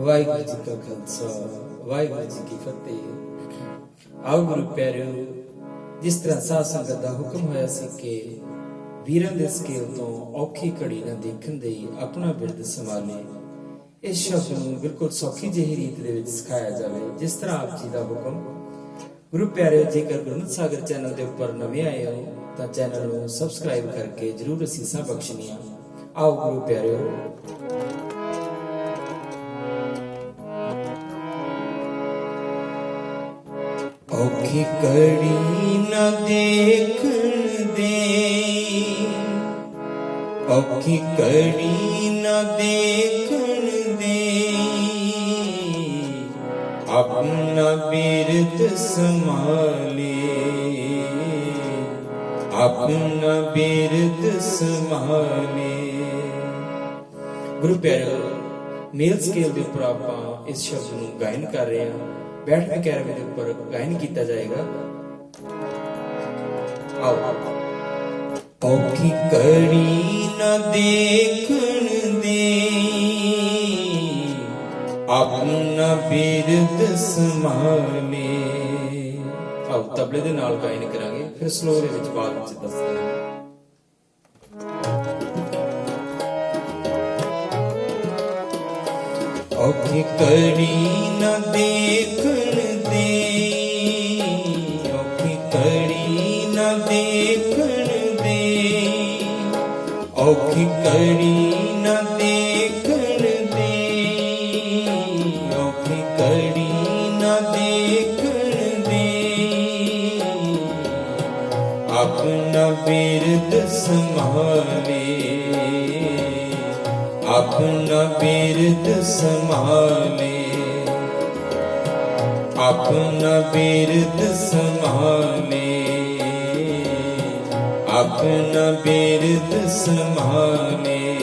ਵਾਹਿਗੁਰੂ ਜੀ ਕਾ ਖਾਲਸਾ, ਵਾਹਿਗੁਰੂ ਜੀ ਕੀ ਫਤਿਹ। ਆਓ ਗੁਰੂ ਪਿਆਰਿਓ, ਜਿਸ ਤਰ੍ਹਾਂ ਸਾਧ ਸੰਗਤ ਦਾ ਹੁਕਮ ਹੋਇਆ ਸੀ ਕਿ ਵੀਰਾਂ ਦੇ ਸਕੇਲ ਤੋਂ ਔਖੀ ਘੜੀ ਨਾ ਦੇਖਣ ਦੇ ਆਪਣਾ ਬਿਰਦ ਸੰਭਾਲੇ। ਇਸ ਸ਼ਬਦ ਨੂੰ ਬਿਲਕੁਲ ਸੌਖੀ ਜਿਹੀ ਰੀਤ ਦੇ ਵਿੱਚ ਸਿਖਾਇਆ ਜਾਵੇ, ਜਿਸ ਤਰ੍ਹਾਂ ਆਪ ਜੀ ਦਾ ਹੁਕਮ। ਗੁਰੂ ਪਿਆਰਿਓ, ਜੇਕਰ ਗੁਰਮਤਿ ਸਾਗਰ ਚੈਨਲ ਦੇ ਉੱਪਰ ਨਵੇਂ ਆਏ ਹੋ, ਤਾਂ ਚੈਨਲ ਨੂੰ ਸਬਸਕ੍ਰਾਈਬ ਕਰਕੇ ਜਰੂਰ ਅਸੀਸਾਂ ਬਖਸ਼ਣੀਆਂ ਆਓ ਗੁਰੂ ਪਿਆਰਿਓ। ਔਖੀ ਕੜੀ ਨਾ ਦੇਖਣ ਦੇ। ਔਖੀ ਕੜੀ ਨਾ ਦੇਖਣ ਦੇ। ਆਪਣਾ ਬਿਰਦ ਸੰਭਾਲੇ। ਆਪਣਾ ਬਿਰਦ ਸੰਭਾਲੇ। ਗੁਰੂ ਪਿਆਰਿਓ ਮੇਲ ਸਕੇਲ ਦੇ ਉੱਪਰ ਆਪਾਂ ਇਸ ਸ਼ਬਦ ਨੂੰ ਗਾਇਨ ਕਰ ਰਹੇ ਹਾਂ। ਬੈਠ ਕੇ ਕੈਰਵੇ ਦੇ ਉੱਪਰ, ਗਾਇਨ ਕੀਤਾ ਜਾਏਗਾ। ਆਓ। ਔਖੀ ਕੜੀ ਨਾ ਦੇਖਣ ਦੇ ਆਪਣਾ ਬਿਰਦ ਸੰਭਾਲੇ ਆਓ, ਤਬਲੇ ਦੇ ਨਾਲ ਗਾਇਨ ਕਰਾਂਗੇ, ਫਿਰ ਸਲੋ ਦੇ ਵਿੱਚ ਬਾਅਦ ਵਿੱਚ ਦੱਸਦੇ ਹਾਂ। ਔਖੀ ਨਾ ਦੇਖਣ ਦੇ, ਔਖੀ ਕੜੀ ਨਾ ਦੇਖਣ ਦੇ। ਔਖੀ ਕੜੀ ਨਾ ਦੇਖਣ ਦੇ, ਔਖੀ ਕੜੀ ਨਾ ਦੇਖਣ ਦੇ। ਆਪਣਾ ਬਿਰਦ ਸੰਭਾਲੇ ਆਪਣਾ ਬਿਰਦ ਸੰਭਾਲੇ ਆਪਣਾ ਬਿਰਦ ਸੰਭਾਲੇ ਆਪਣਾ ਬਿਰਦ ਸੰਭਾਲੇ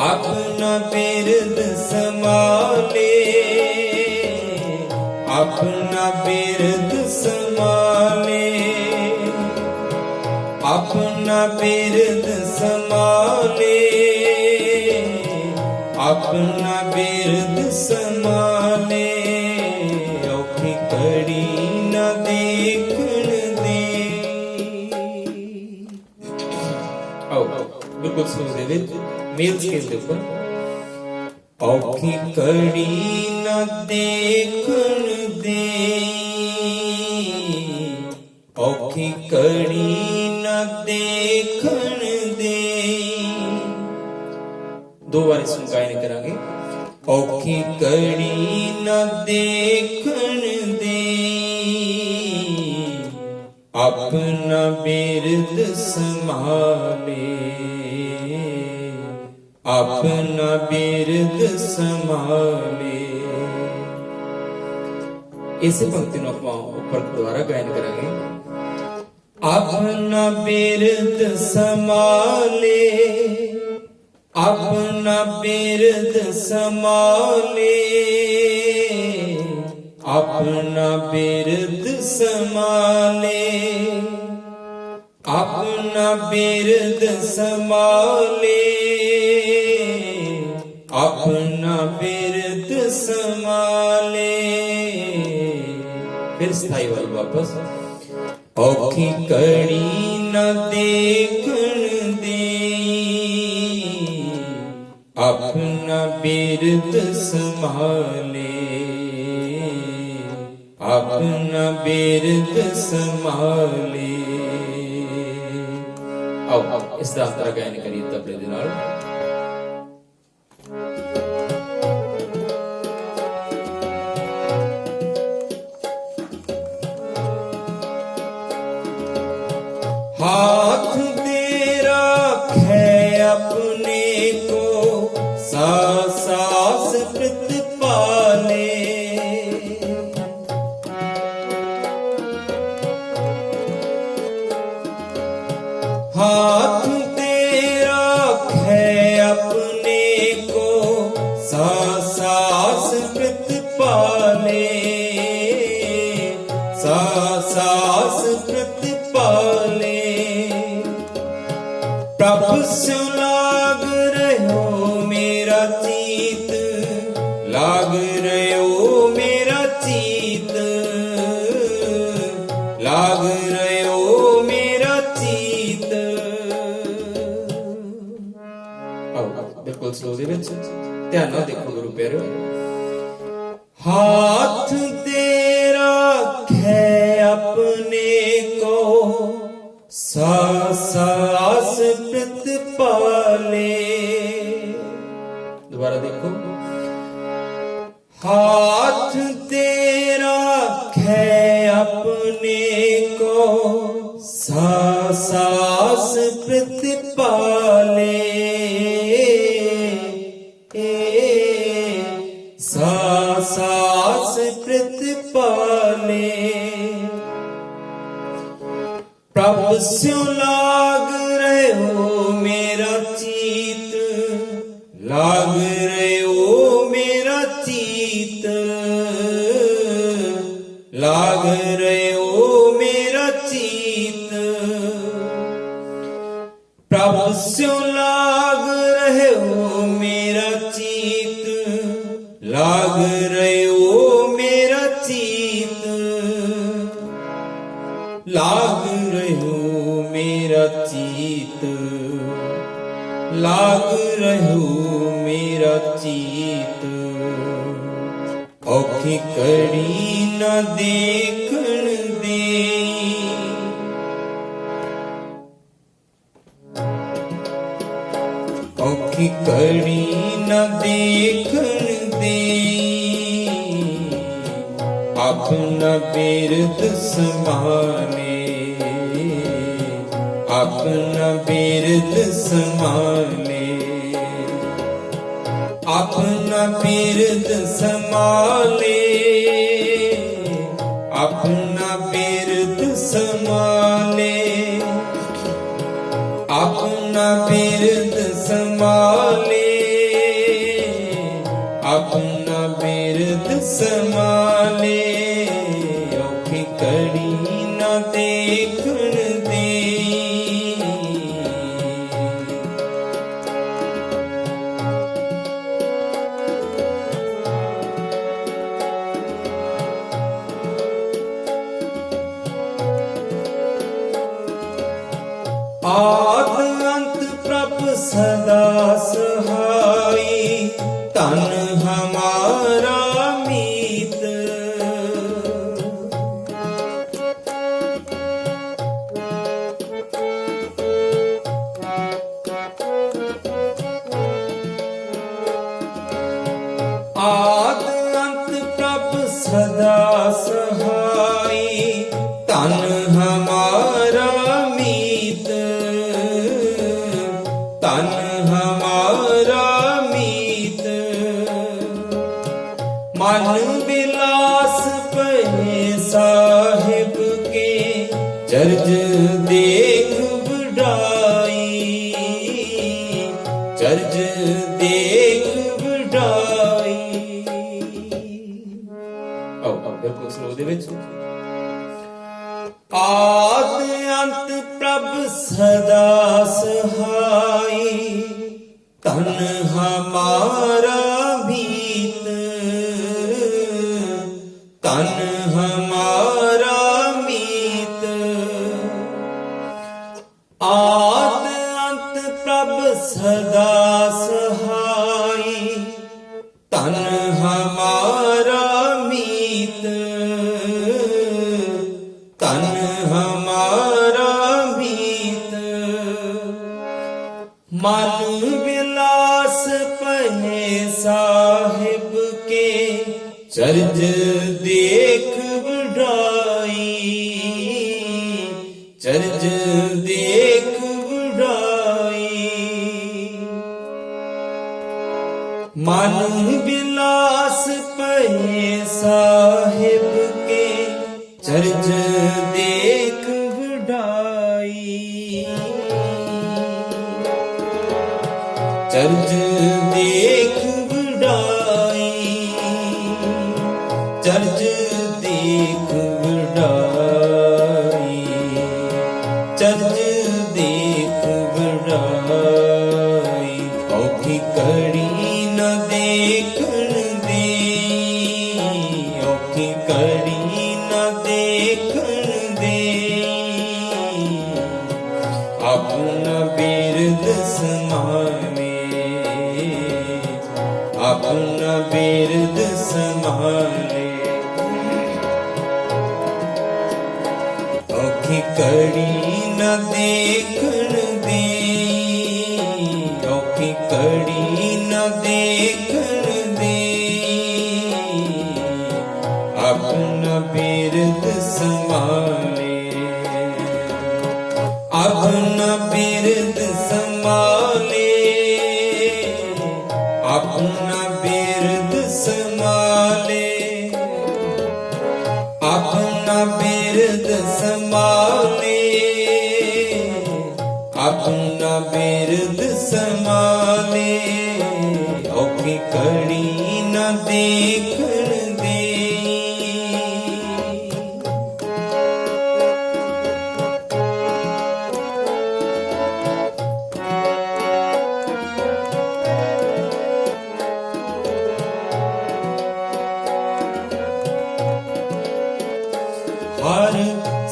ਆਪਣਾ ਬਿਰਦ ਸੰਭਾਲੇ ਆਪਣਾ ਬਿਰਦ ਸੰਭਾਲੇ ਆਪਣਾ ਬਿਰਦ ਸੰਭਾਲੇ ਆਪਣਾ ਬਿਰਦ ਸੰਭਾਲੇ ਔਖੀ ਕੜੀ ਨਾ ਦੇਖਣ ਦੇ ਆਓ, ਬਿਲਕੁਲ ਸੁਣ ਦੇ ਵਿੱਚ ਮੇਲ ਸਕੇਲ ਦੇ ਉੱਪਰ। ਔਖੀ ਕੜੀ ਨਾ ਦੇਖਣ ਦੇ ਔਖੀ ਕੜੀ ਨਾ ਦੇਖਣ ਦੇ ਦੋ ਵਾਰੀ ਇਸ ਨੂੰ ਔਖੀ ਕੜੀ ਨਾ ਦੇਖਣ ਦੇ। ਆਪਣਾ ਬਿਰਦ ਸੰਭਾਲੇ ਆਪਣਾ ਬਿਰਦ ਸੰਭਾਲੇ ਇਸੇ ਪੰਕਤੀ ਨੂੰ ਆਪਾਂ ਉੱਪਰ ਦੁਬਾਰਾ ਗਾਇਨ ਕਰਾਂਗੇ। ਆਪਣਾ ਬਿਰਦ ਸੰਭਾਲੇ ਆਪਣਾ ਬਿਰਦ ਸੰਭਾਲੇ, ਆਪਣਾ ਬਿਰਦ ਸੰਭਾਲੇ, ਆਪਣਾ ਬਿਰਦ ਸੰਭਾਲੇ, ਆਪਣਾ ਬਿਰਦ ਸੰਭਾਲੇ। ਫਿਰ ਸਥਾਈ ਵੱਲ ਵਾਪਸ। ਔਖੀ ਕੜੀ ਨਾ ਦੇਖ ਬਿਰਦ ਸੰਭਾਲੇ। ਆਪਣਾ ਬਿਰਦ ਸੰਭਾਲੇ। ਆਓ ਇਸ ਦਾ ਅੰਤਰਾ ਗਾਇਨ ਕਰੀਏ ਤਬਲੇ ਦੇ ਨਾਲ। Sat 1909 ਦੇ ਵਿੱਚ। ਧਿਆਨ ਨਾਲ ਦੇਖੋ ਗੁਰੂ ਪਿਆਰਿਓ ਹੱਥ ਤੇਰਾ ਰੱਖੇ ਆਪਣੇ ਕੋ। ਸਾ ਸਾਸ ਪ੍ਰਿਤ ਪਾਲੇ। ਦੁਬਾਰਾ ਦੇਖੋ। ਹੱਥ ਤੇਰਾ ਰੱਖੇ ਆਪਣੇ ਕੋ। ਸਾ ਸਾਸ ਪ੍ਰਿਤ ਪਾਲੇ ਜਾਗ ਹੋ ਮੇਰਾ ਚੀਤ। ਪ੍ਰਭ ਸਿਉ ਲਾਗ ਰਹੇ ਹੋ ਮੇਰਾ ਚੀਤ। ਲਾਗ ਰਹੇ ਹੋ ਮੇਰਾ ਚੀਤ। ਲਾਗ ਰਹੇ ਹੋ ਮੇਰਾ ਚੀਤ। ਲਾਗ ਰਹਿਓ ਔਖੀ ਨਾ ਦੇਖਣ ਦੇ। ਔਖੀ ਕੜੀ ਨਾ ਦੇਖਣ ਦੇ। ਆਪਣਾ ਬਿਰਦ ਸਮਾਨੇ। ਆਪਣਾ ਬਿਰਦ ਸਮਾਨੇ। ਆਪਣਾ ਬਿਰਦ ਸਮਾਲੇ ਆਪਣਾ ਬਿਰਦ ਸਮਾਲੇ ਆਪਣਾ ਬਿਰਦ ਸਮਾਲੇ ਆਪਣਾ ਬਿਰਦ ਸੰਭਾਲੇ ਔਖੀ ਕੜੀ ਨਾ ਦੇਖਣ ਆਦ ਅੰਤ ਪ੍ਰਭ ਸਦਾ ਸਹਾਈ ਤਨ ਹਮਾਰਾ ਮੀਤ। ਤਨ ਹਮਾਰਾ ਮੀਤ। ਮਨ ਬਿਲਾਸ ਪਹਿ ਸਾਹਿਬ ਕੇ, ਚਰਜ ਦੇਖ ਵਡਾਈ। ਚਰਜ ਦੇਖ ਬਿਲਕੁਲ ਵਿੱਚ। ਆਦ ਅੰਤ ਪ੍ਰਭ ਸਦਾ ਸਹਾਈ ਤਨ ਹਮਾਰਾ ਮੀਤ। ਤਨ ਹਮਾਰਾ ਮੀਤ। ਆਦ ਅੰਤ ਪ੍ਰਭ ਸਦਾ ਸਹਾਈ। ਚਰਜ ਦੇਖ ਵਡਾਈ ਮਨ ਬਿਲਾਸ ਪਏ ਸਾਹਿਬ ਕੜੀ ਨਾ ਦੇਖਣ ਦੇ। ਔਖੀ ਕੜੀ ਨਾ ਦੇਖਣ ਦੇ। ਆਪਣਾ ਬਿਰਦ ਸੰਭਾਲੇ। ਆਪਣਾ ਬਿਰਦ ਸੰਭਾਲੇ। ਆਪਣਾ ਬਿਰਦ ਸੰਭਾਲੇ। ਆਪਣਾ ਬਿਰਦ ਸੰਭਾਲੇ। ਬਿਰਦ ਸੰਭਾਲੇ ਔਖੀ ਕੜੀ ਨਾ ਦੇਖਣ ਦੇ। ਹਰ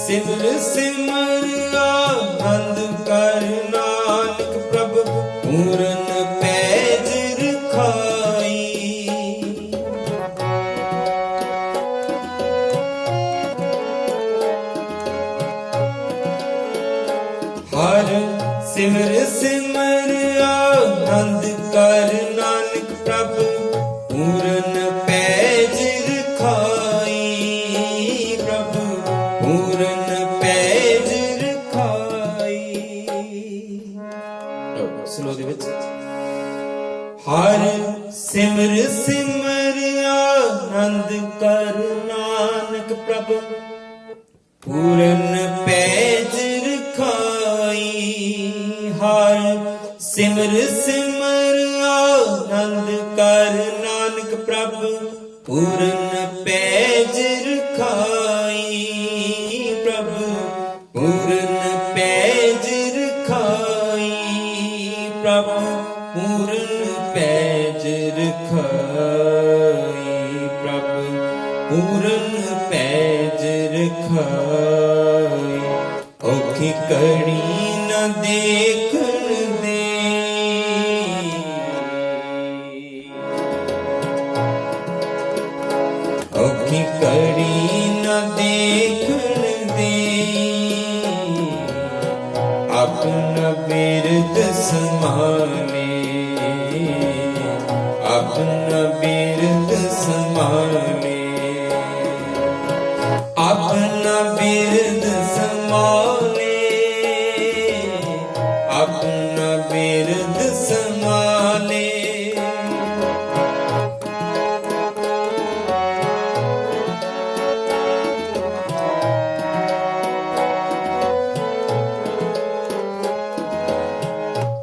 ਸਿਮਰ ਸਿਮਰ ਆਨੰਦ ਕਰ ਸਿਮਰ ਸਿਮਰ ਆਨੰਦ ਕਰ ਨਾਨਕ ਪ੍ਰਭ, ਪੂਰਨ ਪੈਜ ਰਖਾਈ ਪ੍ਰਭ, ਪੂਰਨ ਪੈਜ ਰਖਾਈ ਪ੍ਰਭ, ਪੂਰਨ ਪੈਜ ਰਖਾਈ ਪ੍ਰਭ, ਪੂਰਨ ਪੈਜ ਰਖਾਈ। ਔਖੀ ਕੜੀ ਨਾ ਦੇਖ ਆਪਣਾ ਬਿਰਦ ਸੰਭਾਲੇ।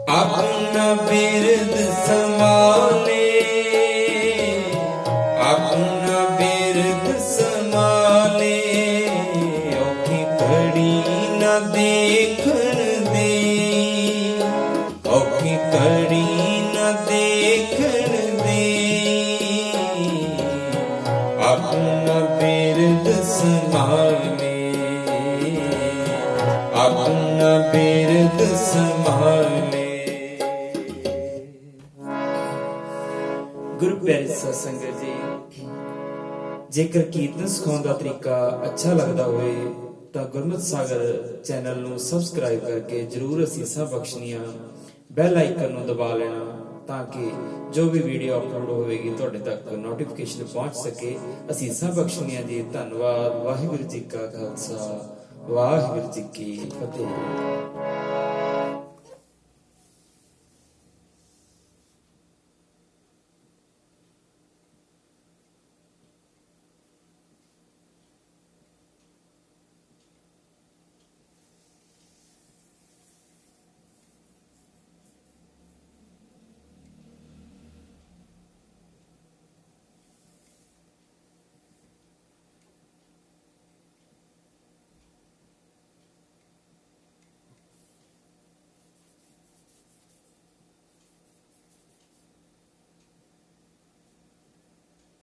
ਆਪਣਾ ਬਿਰਦ ਸੰਭਾਲੇ। ਆਪਣਾ ਬਿਰਦ ਸੰਭਾਲੇ। ਔਖੀ ਘੜੀ ਨਾ ਦੇਖਣ ਦੇ। ਔਖੀ ਨਾ ਦੇਖਣ ਦੇ। ਆਪਣਾ ਬਿਰਦ ਸੰਭਾਲੇ ਆਪਣਾ ਬਿਰਦ ਸੰਭਾਲੇ ਗੁਰੂ ਪਿਆਰੇ ਸਾਧ ਸੰਗਤ ਜੀ, ਜੇਕਰ ਕੀਰਤਨ ਸਿਖਾਉਣ ਦਾ ਤਰੀਕਾ ਅੱਛਾ ਲੱਗਦਾ ਹੋਵੇ, ਤਾਂ ਗੁਰਮਤਿ ਸਾਗਰ ਚੈਨਲ ਨੂੰ ਸਬਸਕ੍ਰਾਈਬ ਕਰਕੇ ਜਰੂਰ ਅਸੀਸਾਂ ਬਖਸ਼ਣੀਆਂ ਬੈਲ ਆਈਕਨ ਨੂੰ ਦਬਾ ਲੈਣਾ ਤਾਂ ਕਿ ਜੋ ਵੀ ਵੀਡੀਓ ਅਪਲੋਡ ਹੋਵੇਗੀ, ਤੁਹਾਡੇ ਤੱਕ ਨੋਟੀਫਿਕੇਸ਼ਨ ਪਹੁੰਚ ਸਕੇ। ਅਸੀਂ ਸਭ ਬਖਸ਼ਣੀਆਂ ਜੀ। ਧੰਨਵਾਦ। ਵਾਹਿਗੁਰੂ ਜੀ ਕਾ ਖਾਲਸਾ। ਵਾਹਿਗੁਰੂ ਜੀ ਕੀ ਫਤਿਹ।